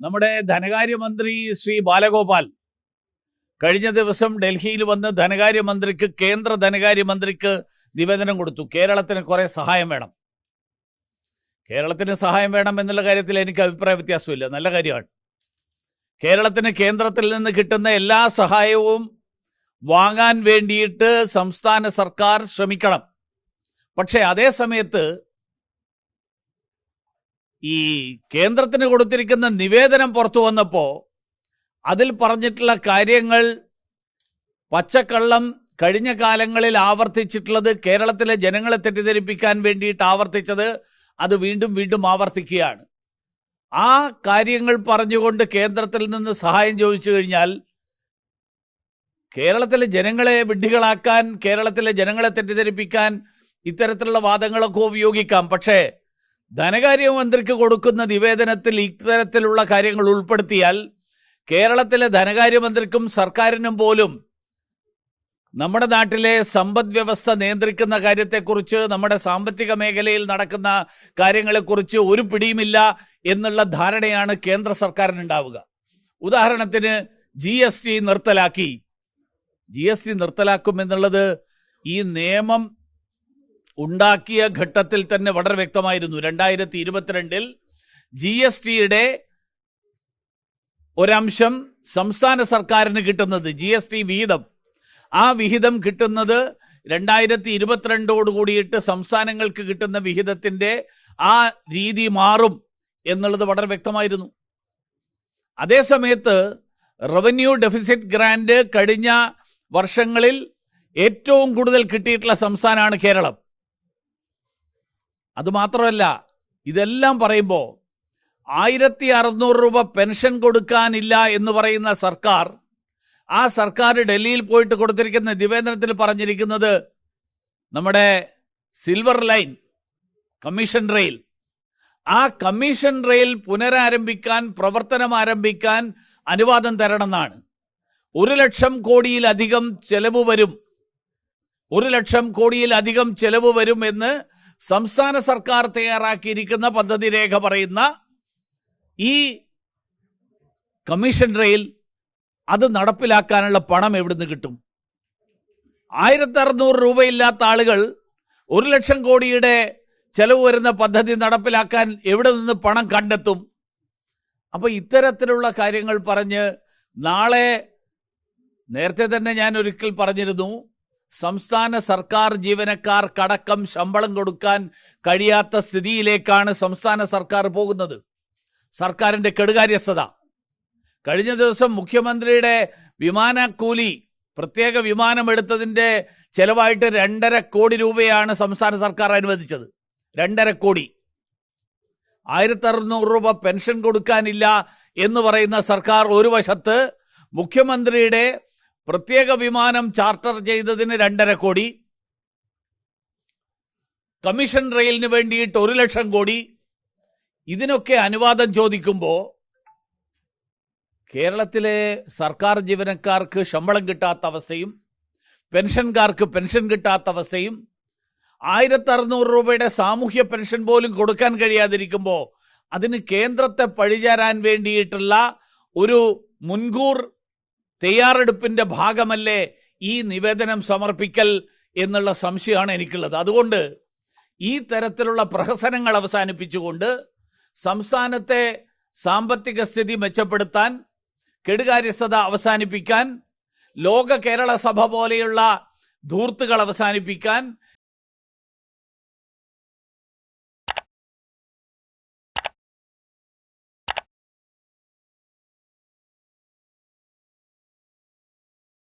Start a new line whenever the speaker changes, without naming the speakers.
നമ്മുടെ ധനകാര്യമന്ത്രി ശ്രീ ബാലഗോപാൽ കഴിഞ്ഞ ദിവസം ഡൽഹിയിൽ വന്ന് ധനകാര്യമന്ത്രിക്ക് കേന്ദ്ര ധനകാര്യമന്ത്രിക്ക് നിവേദനം കൊടുത്തു. കേരളത്തിന് കുറെ സഹായം വേണം. കേരളത്തിന് സഹായം വേണം എന്നുള്ള കാര്യത്തിൽ എനിക്ക് അഭിപ്രായ വ്യത്യാസമില്ല. നല്ല കാര്യമാണ്. കേരളത്തിന് കേന്ദ്രത്തിൽ നിന്ന് കിട്ടുന്ന എല്ലാ സഹായവും വാങ്ങാൻ വേണ്ടിയിട്ട് സംസ്ഥാന സർക്കാർ ശ്രമിക്കണം. പക്ഷേ അതേ സമയത്ത് ഈ കേന്ദ്രത്തിന് കൊടുത്തിരിക്കുന്ന നിവേദനം പുറത്തു വന്നപ്പോൾ അതിൽ പറഞ്ഞിട്ടുള്ള കാര്യങ്ങൾ പച്ചക്കള്ളം കഴിഞ്ഞ കാലങ്ങളിൽ ആവർത്തിച്ചിട്ടുള്ളത് കേരളത്തിലെ ജനങ്ങളെ തെറ്റിദ്ധരിപ്പിക്കാൻ വേണ്ടിയിട്ട് ആവർത്തിച്ചത് അത് വീണ്ടും വീണ്ടും ആവർത്തിക്കുകയാണ്. ആ കാര്യങ്ങൾ പറഞ്ഞുകൊണ്ട് കേന്ദ്രത്തിൽ നിന്ന് സഹായം ചോദിച്ചു കഴിഞ്ഞാൽ കേരളത്തിലെ ജനങ്ങളെ വിഡ്ഢികളാക്കാൻ കേരളത്തിലെ ജനങ്ങളെ തെറ്റിദ്ധരിപ്പിക്കാൻ ഇത്തരത്തിലുള്ള വാദങ്ങളൊക്കെ ഉപയോഗിക്കാം. പക്ഷേ ധനകാര്യമന്ത്രിക്ക് കൊടുക്കുന്ന നിവേദനത്തിൽ ഇത്തരത്തിലുള്ള കാര്യങ്ങൾ ഉൾപ്പെടുത്തിയാൽ കേരളത്തിലെ ധനകാര്യമന്ത്രിക്കും സർക്കാരിനും പോലും നമ്മുടെ നാട്ടിലെ സമ്പദ് വ്യവസ്ഥ നിയന്ത്രിക്കുന്ന കാര്യത്തെക്കുറിച്ച് നമ്മുടെ സാമ്പത്തിക മേഖലയിൽ നടക്കുന്ന കാര്യങ്ങളെക്കുറിച്ച് ഒരു പിടിയുമില്ല എന്നുള്ള ധാരണയാണ് കേന്ദ്ര സർക്കാരിനുണ്ടാവുക. ഉദാഹരണത്തിന് ജി എസ് ടി നിർത്തലാക്കി. ജി എസ് ടി നിർത്തലാക്കും എന്നുള്ളത് ഈ നിയമം ഉണ്ടാക്കിയ ഘട്ടത്തിൽ തന്നെ വളരെ വ്യക്തമായിരുന്നു. രണ്ടായിരത്തി ഇരുപത്തിരണ്ടിൽ ജി എസ് ടിയുടെ ഒരംശം സംസ്ഥാന സർക്കാരിന് കിട്ടുന്നത് ജി എസ് ടി വിഹിതം. ആ വിഹിതം കിട്ടുന്നത് രണ്ടായിരത്തി ഇരുപത്തിരണ്ടോട് കൂടിയിട്ട് സംസ്ഥാനങ്ങൾക്ക് കിട്ടുന്ന വിഹിതത്തിന്റെ ആ രീതി മാറും എന്നുള്ളത് വളരെ വ്യക്തമായിരുന്നു. അതേസമയത്ത് റവന്യൂ ഡെഫിസിറ്റ് ഗ്രാൻഡ് കഴിഞ്ഞ വർഷങ്ങളിൽ ഏറ്റവും കൂടുതൽ കിട്ടിയിട്ടുള്ള സംസ്ഥാനമാണ് കേരളം. അതുമാത്രമല്ല ഇതെല്ലാം പറയുമ്പോൾ ആയിരത്തി അറുന്നൂറ് രൂപ പെൻഷൻ കൊടുക്കാനില്ല എന്ന് പറയുന്ന സർക്കാർ ആ സർക്കാർ ഡൽഹിയിൽ പോയിട്ട് കൊടുത്തിരിക്കുന്ന നിവേദനത്തിൽ പറഞ്ഞിരിക്കുന്നത് നമ്മുടെ സിൽവർ ലൈൻ കമ്മീഷൻ റെയിൽ. ആ കമ്മീഷൻ റെയിൽ പുനരാരംഭിക്കാൻ പ്രവർത്തനം ആരംഭിക്കാൻ അനുവാദം തരണമെന്നാണ്. ഒരു ലക്ഷം കോടിയിലധികം ചെലവ് വരും. ഒരു ലക്ഷം കോടിയിലധികം ചെലവ് വരും എന്ന് സംസ്ഥാന സർക്കാർ തയ്യാറാക്കിയിരിക്കുന്ന പദ്ധതി രേഖ പറയുന്ന ഈ കമ്മീഷൻ റെയിൽ അത് നടപ്പിലാക്കാനുള്ള പണം എവിടുന്ന് കിട്ടും? ആയിരത്തി അറുന്നൂറ് രൂപയില്ലാത്ത ആളുകൾ ഒരു ലക്ഷം കോടിയുടെ ചെലവ് വരുന്ന പദ്ധതി നടപ്പിലാക്കാൻ എവിടെ നിന്ന് പണം കണ്ടെത്തും? അപ്പോൾ ഇത്തരത്തിലുള്ള കാര്യങ്ങൾ പറഞ്ഞ് നാളെ നേരത്തെ തന്നെ ഞാൻ ഒരിക്കൽ പറഞ്ഞിരുന്നു സംസ്ഥാന സർക്കാർ ജീവനക്കാർക്കടക്കം ശമ്പളം കൊടുക്കാൻ കഴിയാത്ത സ്ഥിതിയിലേക്കാണ് സംസ്ഥാന സർക്കാർ പോകുന്നത്. സർക്കാരിന്റെ കെടുകാര്യസ്ഥത. കഴിഞ്ഞ ദിവസം മുഖ്യമന്ത്രിയുടെ വിമാനക്കൂലി പ്രത്യേക വിമാനം എടുത്തതിന്റെ ചെലവായിട്ട് രണ്ടര കോടി രൂപയാണ് സംസ്ഥാന സർക്കാർ അനുവദിച്ചത്. രണ്ടര കോടി. ആയിരത്തി അറുന്നൂറ് രൂപ പെൻഷൻ കൊടുക്കാനില്ല എന്ന് പറയുന്ന സർക്കാർ ഒരു വശത്ത് മുഖ്യമന്ത്രിയുടെ പ്രത്യേക വിമാനം ചാർട്ടർ ചെയ്തതിന് രണ്ടര കോടി കമ്മീഷൻ റെയിലിന് വേണ്ടിയിട്ട് ഒരു ലക്ഷം കോടി. ഇതിനൊക്കെ അനുവാദം ചോദിക്കുമ്പോൾ കേരളത്തിലെ സർക്കാർ ജീവനക്കാർക്ക് ശമ്പളം കിട്ടാത്ത അവസ്ഥയും പെൻഷൻകാർക്ക് പെൻഷൻ കിട്ടാത്ത അവസ്ഥയും ആയിരത്തി അറുന്നൂറ് രൂപയുടെ സാമൂഹ്യ പെൻഷൻ പോലും കൊടുക്കാൻ കഴിയാതിരിക്കുമ്പോൾ അതിന് കേന്ദ്രത്തെ പഴിചാരാൻ വേണ്ടിയിട്ടുള്ള ഒരു മുൻകൂർ തയ്യാറെടുപ്പിന്റെ ഭാഗമല്ലേ ഈ നിവേദനം സമർപ്പിക്കൽ എന്നുള്ള സംശയമാണ് എനിക്കുള്ളത്. അതുകൊണ്ട് ഈ തരത്തിലുള്ള പ്രഹസനങ്ങൾ അവസാനിപ്പിച്ചുകൊണ്ട് സംസ്ഥാനത്തെ സാമ്പത്തിക സ്ഥിതി മെച്ചപ്പെടുത്താൻ കെടുകാര്യസ്ഥത അവസാനിപ്പിക്കാൻ ലോക കേരള സഭ പോലെയുള്ള ധൂർത്തുകൾ അവസാനിപ്പിക്കാൻ